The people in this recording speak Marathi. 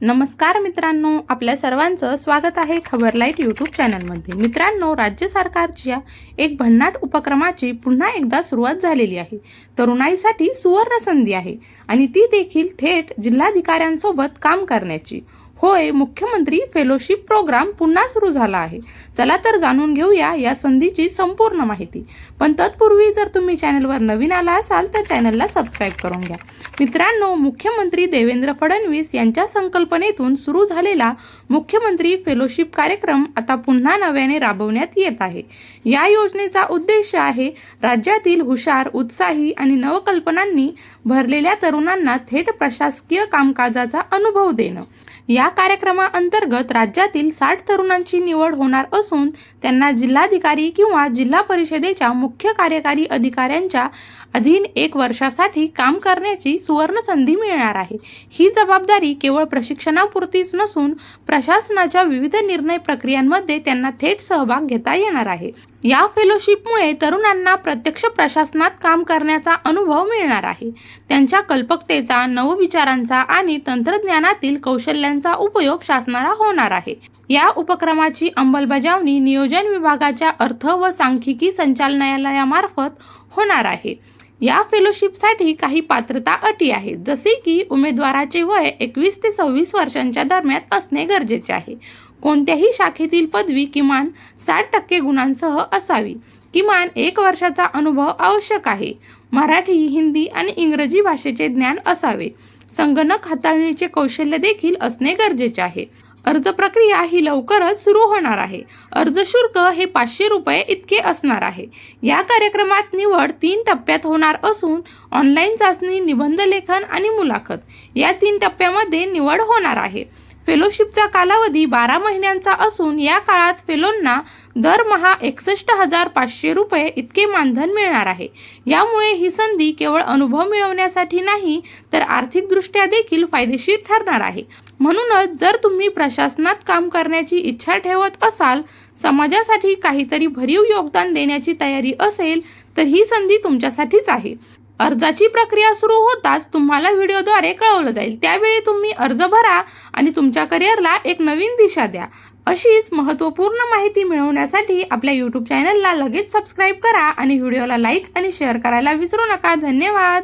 नमस्कार मित्रांनो आपल्या सर्वांचं स्वागत आहे खबर लाइट यूट्यूब चॅनलमध्ये. मित्रांनो राज्य सरकारच्या एक भन्नाट उपक्रमाची पुन्हा एकदा सुरुवात झालेली आहे. तरुणाईसाठी सुवर्ण संधी आहे आणि ती देखील थेट जिल्हाधिकाऱ्यांसोबत काम करण्याची. होय मुख्यमंत्री फेलोशिप प्रोग्राम पुन्हा सुरू झाला आहे. चला तर जाणून घेऊया या संधीची संपूर्ण माहिती. पण तत्पूर्वी जर तुम्ही चॅनलवर नवीन आला असाल तर चॅनलला सबस्क्राईब करून घ्या. मित्रांनो मुख्यमंत्री देवेंद्र फडणवीस यांच्या संकल्पनेतून सुरू झालेला मुख्यमंत्री फेलोशिप कार्यक्रम आता पुन्हा नव्याने राबवण्यात येत आहे. या योजनेचा उद्देश आहे राज्यातील हुशार उत्साही आणि नवकल्पनांनी भरलेल्या तरुणांना थेट प्रशासकीय कामकाजाचा अनुभव देणं. या कार्यक्रमाअंतर्गत राज्यातील साठ तरुणांची निवड होणार असून त्यांना जिल्हाधिकारी किंवा जिल्हा परिषदेच्या मुख्य कार्यकारी अधिकाऱ्यांच्या अधीन एक वर्षासाठी काम करण्याची सुवर्ण संधी मिळणार आहे. ही जबाबदारी केवळ प्रशिक्षणापुरतीच नसून प्रशासनाच्या विविध निर्णय प्रक्रियांमध्ये त्यांना थेट सहभाग घेता येणार आहे. या फेलोशिपमुळे तरुणांना प्रत्यक्ष प्रशासनात काम करण्याचा अनुभव मिळणार आहे. त्यांच्या कल्पकतेचा नवविचारांचा आणि तंत्रज्ञानातील कौशल्यांचा उपयोग शासनाला होणार आहे. या उपक्रमाची अंमलबजावणी नियोजन विभागाच्या अर्थ व सांख्यिकी संचालनालयामार्फत होणार आहे. या फेलोशिपसाठी काही पात्रता अटी आहेत. जसे की उमेदवाराचे वय एकवीस ते सव्वीस वर्षांच्या दरम्यान असणे गरजेचे आहे. कोणत्याही शाखेतील पदवी किमान साठ टक्के गुणांसह असावी. किमान एक वर्षाचा अनुभव आवश्यक आहे. मराठी हिंदी आणि इंग्रजी भाषेचे ज्ञान असावे. संगणक हाताळणीचे कौशल्य देखील असणे गरजेचे आहे. अर्ज प्रक्रिया ही लवकरच सुरू होणार आहे. अर्ज शुल्क हे पाचशे रुपये इतके असणार आहे. या कार्यक्रमात निवड तीन टप्प्यात होणार असून ऑनलाईन चाचणी निबंध लेखन आणि मुलाखत या तीन टप्प्यामध्ये निवड होणार आहे. फेलोशिपचा कालावधी बारा महिन्यांचा असून या काळात फेलोंना दरमहा एकसष्ट हजार पाचशे रुपये इतके मानधन मिळणार आहे. यामुळे ही संधी केवळ अनुभव मिळवण्यासाठी नाही तर आर्थिकदृष्ट्या देखील फायदेशीर ठरणार आहे. म्हणूनच जर तुम्ही प्रशासनात काम करण्याची इच्छा ठेवत असाल समाजासाठी काहीतरी भरीव योगदान देण्याची तयारी असेल तर ही संधी तुमच्यासाठीच आहे. अर्जाची प्रक्रिया सुरू होताच तुम्हाला व्हिडिओद्वारे कळवलं जाईल. त्यावेळी तुम्ही अर्ज भरा आणि तुमच्या करिअरला एक नवीन दिशा द्या. अशीच महत्त्वपूर्ण माहिती मिळवण्यासाठी आपल्या यूट्यूब चॅनलला लगेच सबस्क्राईब करा आणि व्हिडिओला लाईक आणि शेअर करायला विसरू नका. धन्यवाद.